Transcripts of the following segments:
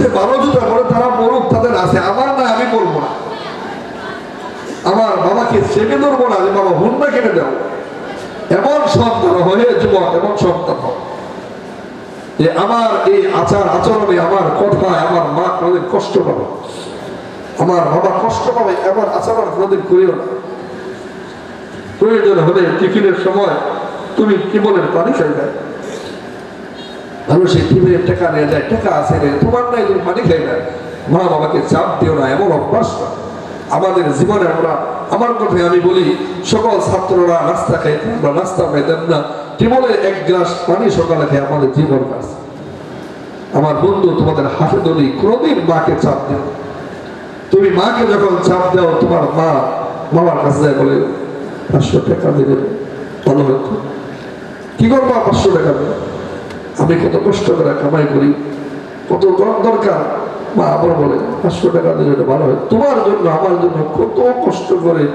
দেশে ভালো জুতা পরে তারা মরুক, তাদের আছে আমার না, আমি করব না। আমার বাবাকে চেপে ধরবো না যে বাবা হুন্ডা কেটে দাও এমন সন্তান হয়ে যুবক, এমন সন্তান হোক যে আমার এই আচার আচরণে, আমার কথায়, আমার মা কোনোদিন কষ্ট পাবে আমার বাবা কষ্ট পাবে, এমন আচরণ কোনোদিন করিও না। প্রয়োজন হলে টিফিনের সময় তুমি কি বলেন পানি খাইবে মানুষের টিফিনের টাকা নিয়ে যায়, টাকা আছে তোমার নাই তুমি পানি খাইবে মা বাবাকে চাপ দিও না, এমন অভ্যাস না। আমাদের জীবনে আমরা, আমার কথায় আমি বলি, সকল ছাত্ররা নাস্তা খাইতে আমরা নাস্তা পাইতাম না। কেবলের এক গ্লাস পানি সকালে খেয়ে আমাদের জীবন কাজ আমার বন্ধু, তোমাদের হাতে ধরি কোনোদিন মাকে চাপ দেও তুমি মাকে যখন চাপ দাও, তোমার মা বাবার কাছে যায়, বলে, পাঁচশো টাকা দিলে ভালো হতো। কি করব, পাঁচশো টাকা দিয়ে আমি কত কষ্ট করে কামাই করি। কত দর- দরকার? মা আবার বলে পাঁচশো টাকা দিলে এটা ভালো হয়। তোমার জন্য আমার জন্য কত কষ্ট করে।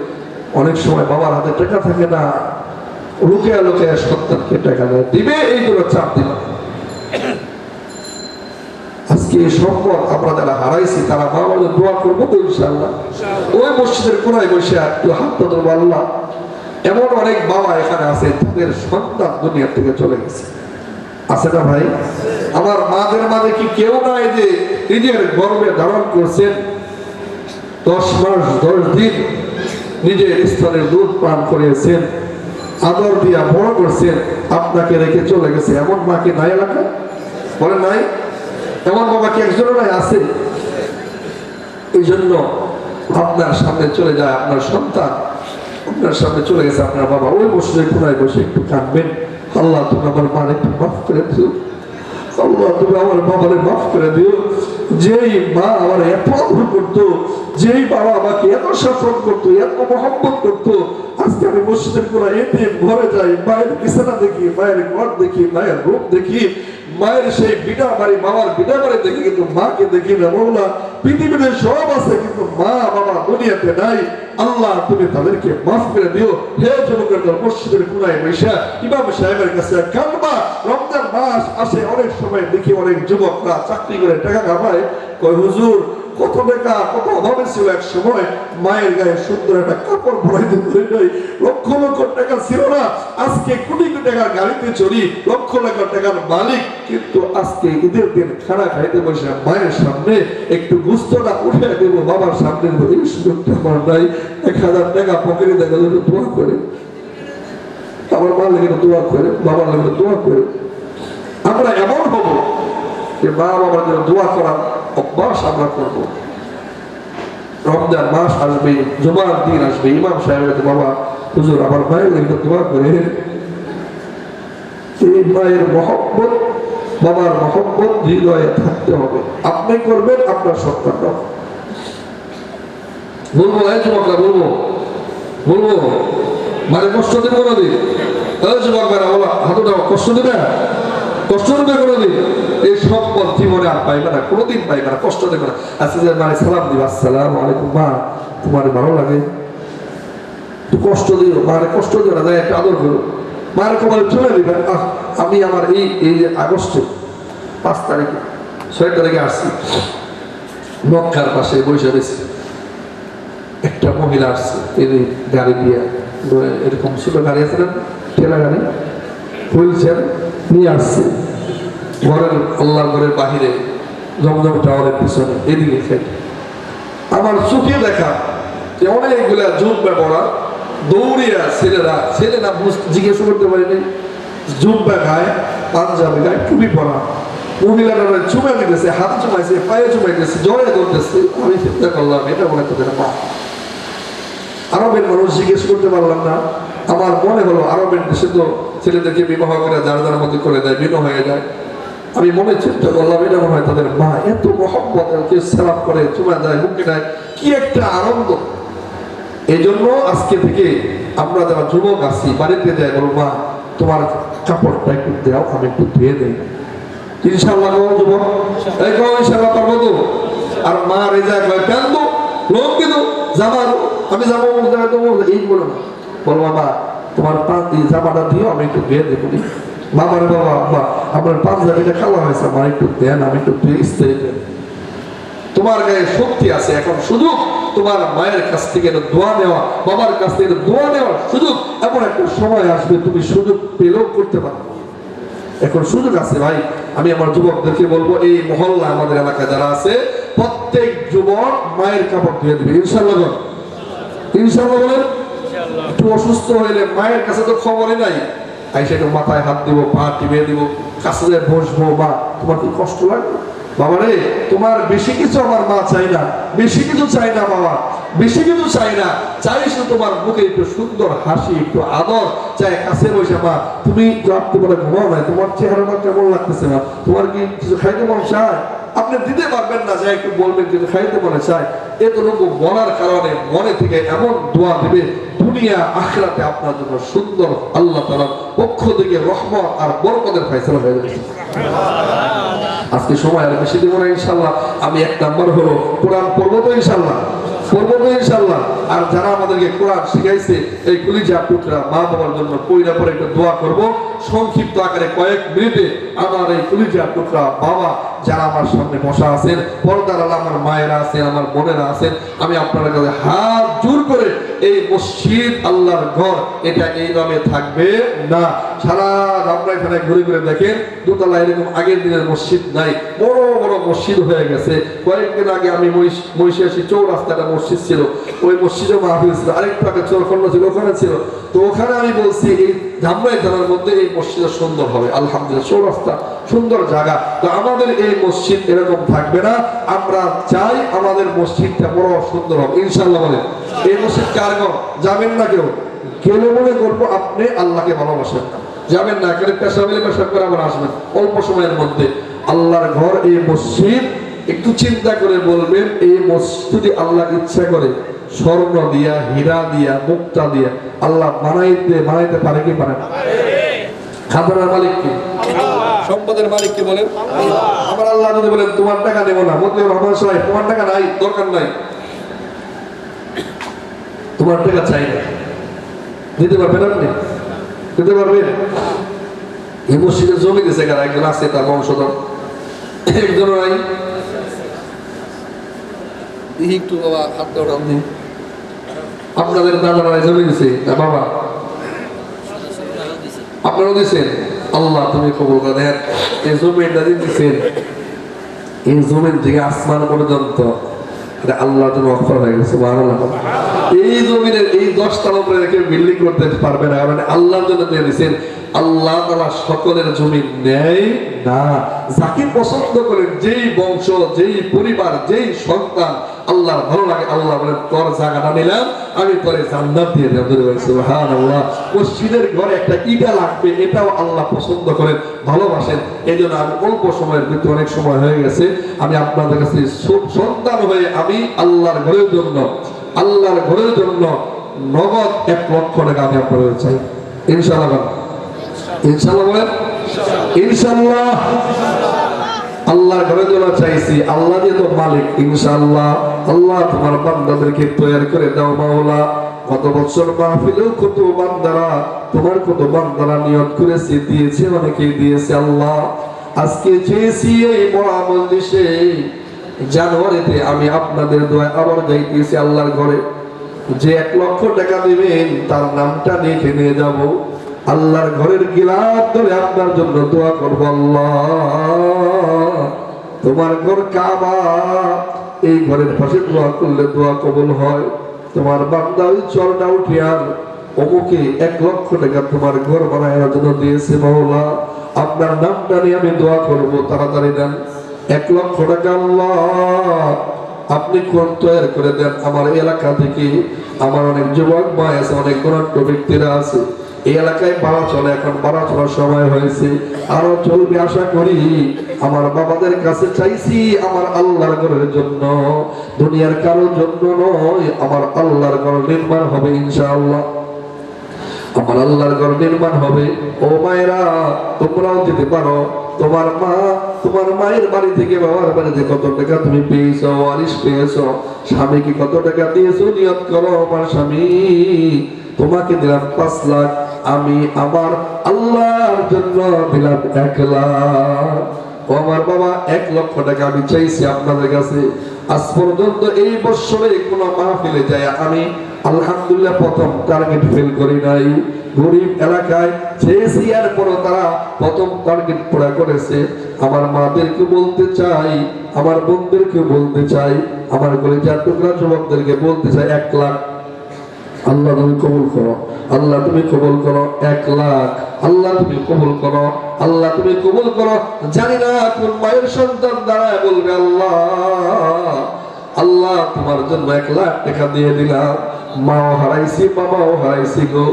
অনেক সময় বাবার হাতে টাকা থাকে না। লুকিয়া লুকিয়া সন্তানকে টাকা দেয়। দিবে এই জন্য চাপ দিলাম আজকে এই সম্পদ আমরা যারা হারাইছি তারা মা বাবা দোয়া করব তো ইনশাল্লাহ ওই মসজিদের কোনায় বসে একটু হাত ধরবো আল্লাহ। এমন অনেক বাবা এখানে আছে তাদের সন্তান দুনিয়া থেকে চলে গেছে। আছে না ভাই, আমার মাদের মাঝে কি কেউ নাই যে নিজের গর্বে ধারণ করছেন? দশ মাস, দশ দিন নিজের স্তনের দুধ পান করিয়েছেন, আদর দিয়া বড় করছেন, আপনাকে রেখে চলে গেছে। এমন মাকে নাই এলাকা বলে নাই? এমন বাবা কি একজনও নাই আছে? এই জন্য আপনার সামনে চলে যায় আপনার সন্তান, আপনার সামনে চলে গেছে আপনার বাবা। ওই বসে, কোনায় বসে একটু কাঁদবেন। আল্লাহ তুমি আমার মানে মাফ করে দিও। আল্লাহ তুমি আমার বাবারে মাফ করে দিও। যেই মা আমার এত আদর করতো, যেই বাবা আমাকে এত শাসন করতো, এত মহব্বত করতো, আজকে আমি মসজিদের কোনা এতে ঘরে যাই, মায়ের বিছানা দেখি, মায়ের ঘর দেখি, মায়ের রূপ দেখি মায়ের সেই বিটা বাড়ি মামার বিটা বাড়ি দেখি কিন্তু মাকে দেখি না মৌলা, পৃথিবীতে সব আছে, কিন্তু মা, বাবা দুনিয়াতে নাই। আল্লাহ, তুমি তাদেরকে মাফ করে দিও। হে যুবকের দল, মসজিদের কোনায় বৈশা ইমাম সাহেবের কাছে কানবা রমজান মাস আসে অনেক সময় দেখি অনেক যুবকরা চাকরি করে টাকা কামায়। কয়, হুজুর কত টাকা কত অভাবে ছিল এক সময়, মায়ের গায়ে সুন্দর একটা কাপড় পরাইতে পারি নাই লক্ষ লক্ষ টাকা ছিল না, আজকে কোটি কোটি টাকার গাড়িতে লক্ষ লক্ষ টাকার মালিক, কিন্তু আজকে ঈদের দিন খানা খাইতে বসে মায়ের সামনে একটু গুস্তটা উঠে বাবার সামনে এই সুযোগটা আমার নাই, এক হাজার টাকা পকেটে দেখা যাবে দোয়া করে। আমার মা লেগে দোয়া করে বাবার লেগে দোয়া করে। আমরা এমন হব যে মা বাবার জন্য দোয়া করার অভ্যাস আমরা করব। রমজান মাস আসবে জুমার দিন আসবে ইমাম সাহেবের কাছে, বাবা হুজুর আমার মায়ের লেগে দোয়া করে। এই মায়ের মহব্বত বাবার মহব্বত হৃদয়ে থাকতে হবে। আপনি করবেন আপনার সন্তানরা বলব এই যুবকরা বলব বলব মানে কষ্ট দেবে কোনোদিন এই যুবকরা বলো হাতুটা কষ্ট দেবে? কষ্ট দেবে কোনোদিন। এই সম্পদ জীবনে আর পাইবে না কোনোদিন পাইবে না কষ্ট দেবে না। আজকে যে মানে সালাম দিবে আসসালাম আলাইকুম মা তোমার ভালো লাগে? একটু কষ্ট দিও মারে কষ্ট দিও না যাই একটু আদর করো। মার কমালে চলে দিবে আহ, আমি আমার এই এই আগস্টে পাঁচ তারিখে ছয় তারিখে আসছি। মক্কার পাশে বসে রয়েছি। একটা মহিলা আসছে যে গাড়ি দিয়ে এরকম ছোট গাড়ি আছে না? ঠেলা গাড়ি? হুইল নিয়ে আসছে। ঘরের আল্লাহর ঘরের বাহিরে জমজম টাওয়ারের পিছনে, এদিকে খেয়ে আমার চোখে দেখা যে অনেকগুলা জুম্পা পড়া দৌড়িয়া ছেলেরা ছেলেরা বুঝ- জিজ্ঞেস করতে পারিনি জুম্পা গায়ে পাঞ্জাবি, গায়ে টুপি পরা, মহিলারা চুমা দিতেছে, হাত চুমাইছে, পায়ে চুমাইতেছে জড়ে ধরতেছে। আমি চিন্তা করলাম, এটা মনে তাদের মা। আরবের মানুষ জিজ্ঞেস করতে পারলাম না, আমার দেশে তো ছেলেদেরকে বিবাহ করে যার যার মতো করে দেয় বিনো হয়ে যায়। আমি মনে চিন্তা করলাম, এটা মনে হয় তাদের মা এত মহব্বত কেউ সেলাপ করে, চুমা দেয় বুকে দেয়, কি একটা আনন্দ। এই জন্য আজকে থেকে আমরা যারা যুবক আছি, বাড়িতে যাই, বলো, মা, তোমার কাপড়টা একটু দেও, আমি একটু ধুয়ে দেই। ইনশাল্লাহ যুবক? এই ইনশাল্লাহ পারব তো আর মা রেজা কয় তো লোক কিন্তু জামা আমি যাব এই বলো না। বল বাবা তোমার পা দিয়ে জামাটা দিও, আমি একটু ধুয়ে দেবো। বাবার বাবা আব্বা আপনার পাঞ্জাবিটা কালো হয়েছে আমার একটু দেন, আমি একটু ধুয়ে তোমার গায়ে শক্তি আছে এখন শুধু তোমার মায়ের কাছ থেকে দোয়া নেওয়া, বাবার কাছ থেকে দোয়া নেওয়ার সুযোগ। এমন একটা সময় আসবে, তুমি সুযোগ পেলেও করতে পারো এখন সুযোগ আছে ভাই, আমি আমার যুবকদেরকে বলব, এই মহল্লা আমাদের এলাকায় যারা আছে, প্রত্যেক যুবক মায়ের কাপড় ধুয়ে দেবে। ইনশাল্লাহ ইনশাল্লাহ বলেন। একটু অসুস্থ হইলে মায়ের কাছে তো খবরই নাই। আইসে একটু মাথায় হাত দিব, পা টিপে দিব, কাছে যেয়ে বসবো, মা, তোমার কি কষ্ট লাগবে? বাবা রে, তোমার বেশি কিছু আমার মা চাই না, বেশি কিছু চাই না বাবা, বেশি কিছু চাই না। চাই শুধু তোমার মুখে একটু সুন্দর হাসি, একটু আদর চাই কাছে বসে, মা, তুমি রাত্রে বলে ঘুমাও নাই, তোমার চেহারাটা কেমন লাগতেছে না তোমার কি কিছু খাইতে মন চায়? আপনি দিতে পারবেন না, যা একটু বলবেন কিন্তু খাইতে মনে চায়। এতটুকু বলার কারণে মনে থেকে এমন দোয়া দেবে দুনিয়া, আখরাতে আপনার জন্য সুন্দর আল্লাহ তালার পক্ষ থেকে রহমত আর বরকতের ফয়সলা হয়ে যাবে। আজকে সময় আর বেশি দেবো না ইনশাল্লাহ আমি এক নাম্বার হলো কোরআন পড়ব তো ইনশাল্লাহ পড়ব তো ইনশাল্লাহ আর যারা আমাদেরকে কোরআন শিখাইছে, এই কুলিজা পুত্রা মা বাবার জন্য পইরা পরে একটু দোয়া করব। সংক্ষিপ্ত আকারে কয়েক মিনিটে আমার এই কুলিজা পুত্রা বাবা যারা আমার সামনে বসা আছেন, পর্দার আলা আমার মায়েরা আছেন, আমার বোনেরা আছেন, আমি আপনার কাছে হাত জোর করে এই মসজিদ আল্লাহর ঘর, এটা এই নামে থাকবে না। সারা রামরাই ফেরায় ঘুরে ঘুরে দেখেন, দোতলা এরকম আগের দিনের মসজিদ নাই, বড় বড় মসজিদ হয়ে গেছে। কয়েকদিন আগে আমি মহিষাসী চৌরাস্তাটা মসজিদ ছিল, ওই মসজিদে মাহফিল ছিল আরেকটু আগে চৌরখণ্ড ছিল, ওখানে ছিল। তো ওখানে আমি বলছি, এই ধামরাই থানার মধ্যে এই মসজিদটা সুন্দর হবে। আলহামদুলিল্লাহ, চৌরাস্তা সুন্দর জায়গা। তো আমাদের এই মসজিদ এরকম থাকবে না। আমরা চাই আমাদের মসজিদটা বড় সুন্দর হবে। ইনশাল্লাহ বলে মসজিদ যাবেন না কেউ? গেলে করব আপনি আল্লাহকে ভালোবাসেন? যাবেন না এখানে পেশা পেশা করে আবার আসবেন। অল্প সময়ের মধ্যে আল্লাহর ঘর এই মসজিদ, একটু চিন্তা করে বলবেন এই আল্লাহ ইচ্ছা করে স্বর্ণ দিয়া, হীরা দিয়া, মুক্তা দিয়া আল্লাহ বানাইতে বানাইতে পারে কি পারে না? সম্পদের মালিক কি বলেন? আমার আল্লাহ যদি বলেন, তোমার টাকা নেব না। মতলব রহমান সাহেব, তোমার টাকা নাই, দরকার নাই। তোমার টাকা চাই না। দিতে পারবেন আপনি? দিতে পারবেন এই মসজিদে জমি দিয়েছে কারা একজন আছে, তার বংশধর একজন নাই। একটু বাবা হাতটা দিন আপনাদের দাদারা জমি না বাবা? আপনারাও দিছেন? আল্লাহ, তুমি কবুল করে দেন এই জমিটা দিচ্ছেন এই জমিন থেকে আসমান পর্যন্ত এটা আল্লাহ জন্য অক্ষর হয়ে গেছে। এই জমিনের এই দশতলা উপরে রেখে বিল্ডিং করতে পারবে না কারণ আল্লাহর জন্য দিয়ে দিচ্ছেন আল্লাহ তারা সকলের জমি নেয় না। যাকে পছন্দ করেন, যেই বংশ, যেই পরিবার, যেই সন্তান, আল্লাহর ভালো লাগে, আল্লাহ বলেন, তোর জায়গাটা নিলাম, আমি পরে জান্নাত দিয়ে দেব। সুবহানাল্লাহ। মসজিদের ঘরে একটা ইটা লাগবে, এটাও আল্লাহ পছন্দ করেন, ভালোবাসেন। এই জন্য আমি অল্প সময়ের ভিতরে, অনেক সময় হয়ে গেছে, আমি আপনাদের কাছে সন্তান হয়ে আমি আল্লাহর ঘরের জন্য, আল্লাহর ঘরের জন্য নগদ এক লক্ষ টাকা আমি আপনাদের চাই। ইনশাআল্লাহ ইনশাআল্লাহ বলেন। ঘরের জন্য চাইছি, আল্লাহ তো মালিক, ইনশাআল্লাহ। আল্লাহ তোমার বান্দাদেরকে তৈরি করে দাও মাওলা। বছর মাহফিলেও কত বান্দারা, তোমার কত বান্দারা করেছে, দিয়েছে দিয়েছে আল্লাহ। আজকে চেয়েছি এই মহা মজলিসে জানুয়ারিতে আমি আপনাদের দোয়া আবার যাইতেছি আল্লাহর ঘরে। যে এক লক্ষ টাকা দিবেন, তার নামটা লিখে নিয়ে যাব। আল্লাহর ঘরের গিলাপ ধরে আপনার জন্য দোয়া করব আল্লাহ। তোমার ঘর কাবা, এই ঘরের পাশে দোয়া করলে দোয়া কবল হয়। তোমার বান্দা ওই চরটা উঠে আর অমুকে এক লক্ষ টাকা তোমার ঘর বানানোর জন্য দিয়েছে মাওলা। আপনার নামটা নিয়ে আমি দোয়া করব, তাড়াতাড়ি দেন। এক লক্ষ টাকা আল্লাহ। আপনি কোন তৈরি করে দেন? আমার এলাকা থেকে আমার অনেক যুবক মা আছে, অনেক গণাঢ্য ব্যক্তিরা আছে। এই এলাকায় বাড়া চলে, এখন বাড়া চলার সময় হয়েছে। আরও চলবে আশা করি। আমার বাবাদের কাছে চাইছি আমার আল্লাহর ঘরের জন্য। দুনিয়ার কারোর জন্য নয়, আমার আল্লাহর ঘর নির্মাণ হবে ইনশাআল্লাহ। আমার আল্লাহর ঘর নির্মাণ হবে। ও মায়েরা, তোমরাও যেতে পারো। তোমার মা, তোমার মায়ের বাড়ি থেকে বাবার বাড়িতে কত টাকা তুমি পেয়েছ ওয়ারিস পেয়েছ? স্বামীকে কত টাকা দিয়েছ? নিয়ত করো আমার স্বামী। তোমাকে দিলাম পাঁচ লাখ আমি আমার আল্লাহর জন্য দিলাম এক লাখ ও আমার বাবা, এক লক্ষ টাকা আমি চাইছি আপনাদের কাছে। আজ পর্যন্ত এই বছরে কোনো মাহফিলে যায় আমি আলহামদুলিল্লাহ প্রথম টার্গেট ফেল করি নাই। গরিব এলাকায় চেয়েছি আর তারা প্রথম টার্গেট পুরা করেছে। আমার মাদেরকে বলতে চাই, আমার বোনদেরকে বলতে চাই, আমার কলেজার টুকরা যুবকদেরকে বলতে চাই, এক লাখ আল্লাহ তুমি কবুল করো। আল্লাহ তুমি কবুল করো এক লাখ। আল্লাহ তুমি কবুল করো। আল্লাহ তুমি কবুল করো। জানি না কোন মায়ের সন্তান দাঁড়ায় বলবে আল্লাহ। আল্লাহ তোমার জন্য এক লাখ টাকা দিয়ে দিলাম। মাও হারাইছি, বাবাও হারাইছি গো।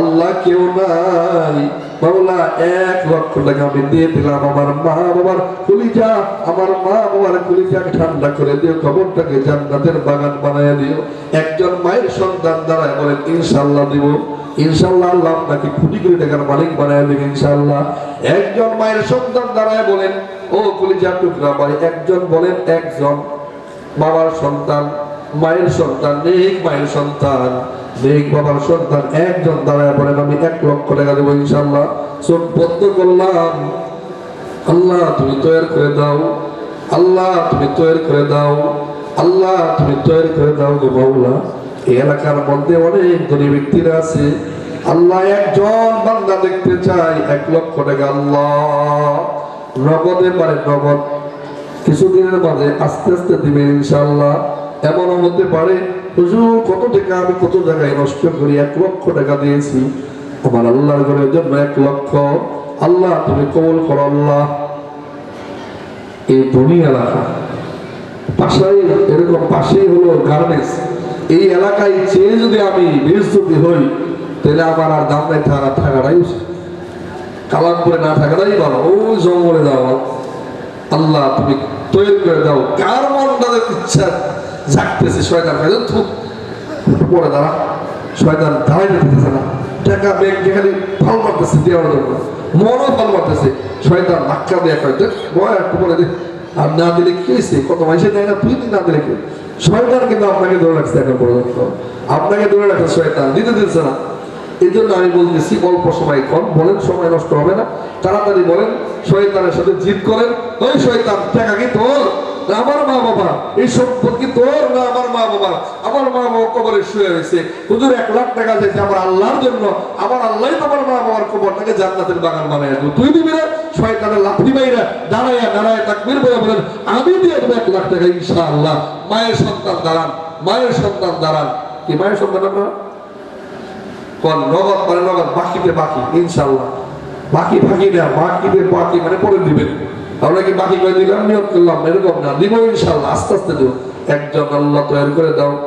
আল্লাহ কেউ নাই। মাওলা, এক লক্ষ টাকা আমি দিয়ে দিলাম আমার মা বাবার কুলিজা। আমার মা বাবার কুলিজাকে ঠান্ডা করে দিও খবরটাকে জান্নাতের বাগান বানায় দিও। একজন মায়ের সন্তান দ্বারা বলেন ইনশাল্লাহ দিব। ইনশাল্লাহ আল্লাহ মালিক বানায় দিবে ইনশাল্লাহ একজন মায়ের সন্তান দ্বারায় বলেন, ও কুলিজা টুকরা ভাই, একজন বলেন, একজন বাবার সন্তান, মায়ের সন্তান মায়ের সন্তান। নেক বাবার সন্তান একজন দাঁড়ায় বলেন, আমি এক লক্ষ টাকা দেবো ইনশাল্লাহ চোখ বন্ধ করলাম। আল্লাহ, তুমি তৈরি করে দাও। আল্লাহ, তুমি তৈরি করে দাও। আল্লাহ, তুমি তৈরি করে দাও গো বাউলা এই এলাকার মধ্যে অনেক ধনী ব্যক্তিরা আছে। আল্লাহ একজন বান্দা দেখতে চাই এক লক্ষ টাকা আল্লাহ। নগদে পারে নগদ। কিছুদিনের মাঝে আস্তে আস্তে দিবে ইনশাল্লাহ এমনও হতে পারে হুজুর, কত টাকা আমি কত জায়গায় নষ্ট করি? এক লক্ষ টাকা দিয়েছি। আমার আল্লাহর ঘরের জন্য এক লক্ষ। আল্লাহ, তুমি কবল করো আল্লাহ। এই এলাকা, পাশেই, এরকম পাশেই হলো গার্মেন্টস এই এলাকায় চেয়ে যদি আমি বেসুতি হই, তাহলে আমার আর দাম থাকা, থাকাটাই উচিত। কালামপুরে না থাকাটাই ভালো। ওই জঙ্গলে যাওয়া। আল্লাহ, তুমি তৈরি করে দাও। কার মনটাতে ইচ্ছা? জাগতেছে শয়তান খাই থুক পরে দাঁড়া, শয়তান দাঁড়াই দিতেছে না। টাকা ব্যাংক খালি ফল মারতেছে, দেওয়ার জন্য। মনও ফল মারতেছে। শয়তান ধাক্কা দিয়ে কয় বয় একটু বলে দে। আর না দিলে কি হয়েছে? কত মাসে দেয় না তুই না দিলে কি? শয়তান কিন্তু আপনাকে ধরে রাখছে এখন পর্যন্ত। আপনাকে ধরে রাখছে শয়তান, দিতে দিচ্ছে না। এই জন্য আমি বলতেছি, অল্প সময় কম, বলেন, সময় নষ্ট হবে না। তাড়াতাড়ি বলেন, শয়তানের সাথে জিদ করেন। ওই শয়তান টাকা কি তোর? না আমার মা বাবা, এই সম্পত্তি তোর না আমার মা বাবা? আমার মা বাবা কবরে শুয়ে রয়েছে। হুজুর, এক লাখ টাকা দিয়েছে আমার আল্লাহর জন্য। আমার আল্লাহ তোমার মা বাবার কবরটাকে জান্নাতের বাগান বানায় দেবো। তুই দিবি না? শয়তানের লাফি বাইরা দাঁড়াইয়া দাঁড়ায় তাকবীর বলে বলেন, আমি দিয়ে দেবো এক লাখ টাকা, ইনশাআল্লাহ। মায়ের সন্তান দাঁড়ান, মায়ের সন্তান দাঁড়ান। কি মায়ের সন্তান আপনারা? কোন নগদ মানে নগদ, বাকিতে বাকি ইনশাল্লাহ বাকি বাকি না বাকিতে বাকি মানে পরে দিবেন। আমরা কি বাকি করে দিলাম? নিয়োগ করলাম, এরকম না। দিব ইনশাল্লাহ আস্তে আস্তে দেবো। একজন আল্লাহ তৈরি করে দাও।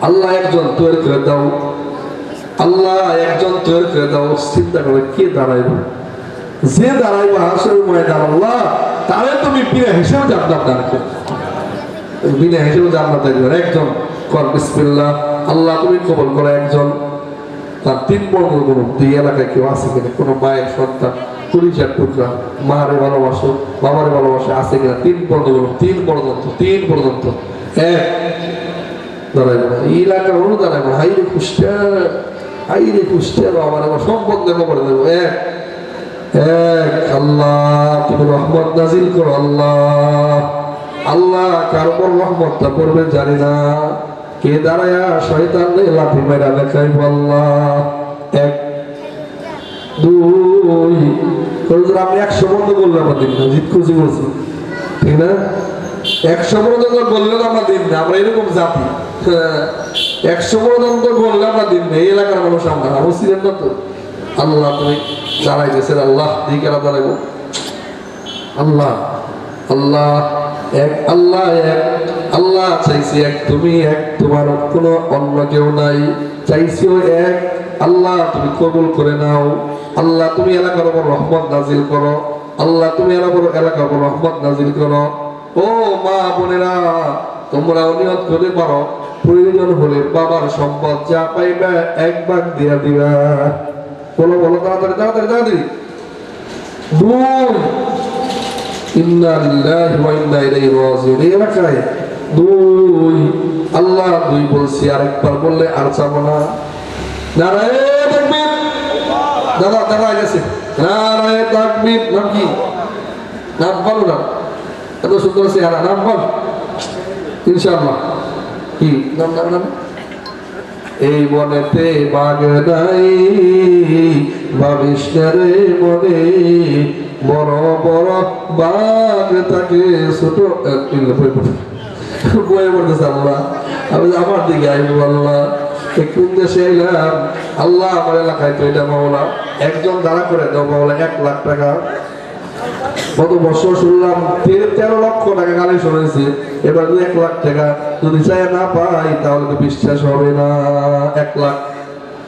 আল্লাহ একজন তৈরি করে দাও। আল্লাহ একজন তৈরি করে দাও। চিন্তা করে কে দাঁড়াইব? যে দাঁড়াইব আসল ময়দান আল্লাহ তারে তুমি বিনা হিসেবে জানতাম দাঁড়াতে বিনা হিসেবে জান্নাত একজন একজন কর, বিসমিল্লাহ। আল্লাহ, তুমি কবল করো একজন। তার তিন বর্ণ গুণ দুই এলাকায় কেউ আছে কিনা? কোনো মায়ের সন্তান? কুড়িটার টুকরা মারে ভালোবাসো, বাবারে ভালোবাসে, আছে কিনা? তিন গুণ তিন বর্ণন্ত তিন বর্ণন্ত এক দেবো। এক এক, আল্লাহ, তুমি আল্লাহ। আল্লাহ, কার রহমতটা পড়বে জানি না। কে দাঁড়ায়া এক, দুই আমি একশো বন্ধ বললাম আমার দিন না। জিত খুশি বলছি। ঠিক না? একশো পর্যন্ত বললে তো আমরা দিন না। আমরা এরকম জাতি। হ্যাঁ, একশো পর্যন্ত বললে আমরা দিন না। এই এলাকার মানুষ আমরা বুঝছিলেন না তো আল্লাহ তুমি দাঁড়াইতেছেন আল্লাহ দিকে দাঁড়াইব আল্লাহ আল্লাহ এক আল্লাহ এক আল্লাহ চাইছি এক তুমি এক তোমার কোনো অন্য কেউ নাই। চাইছিও এক আল্লাহ, তুমি কবুল করে নাও। আল্লাহ, তুমি এলাকার উপর রহমত নাজিল করো। আল্লাহ, তুমি এলাকার উপর রহমত নাজিল করো। ও মা বোনেরা, তোমরা নিয়ত করে পারো। প্রয়োজন হলে বাবার সম্পদ যা পাইবে এক ভাগ দিয়া দিবা। বলো বলো, তাড়াতাড়ি তাড়াতাড়ি তাড়াতাড়ি। ইন্না লিল্লাহি ওয়া ইন্না ইলাইহি রাজিউন। দুই আল্লাহ দুই বলছি, আরেকবার বললে আর চাবো না। দাদা গেছে নাম এত সুন্দর নাম কি নাম এই বনেতে বাঘ নাই ভাবিস না রে মনে বড় বড় বাঘ থাকে ছোট বয়ে পড়তেছে আল্লাহ আমি আমার দিকে আইবো আল্লাহ আল্লাহ আমার এলাকায় তো এটা মাওলা, একজন দাঁড়া করে দাও মাওলা, এক লাখ টাকা। গত বছর শুনলাম তেরো লক্ষ টাকা গালি শুনেছি এবার এক লাখ টাকা। যদি চাই না পাই, তাহলে তো বিশ্বাস হবে না। এক লাখ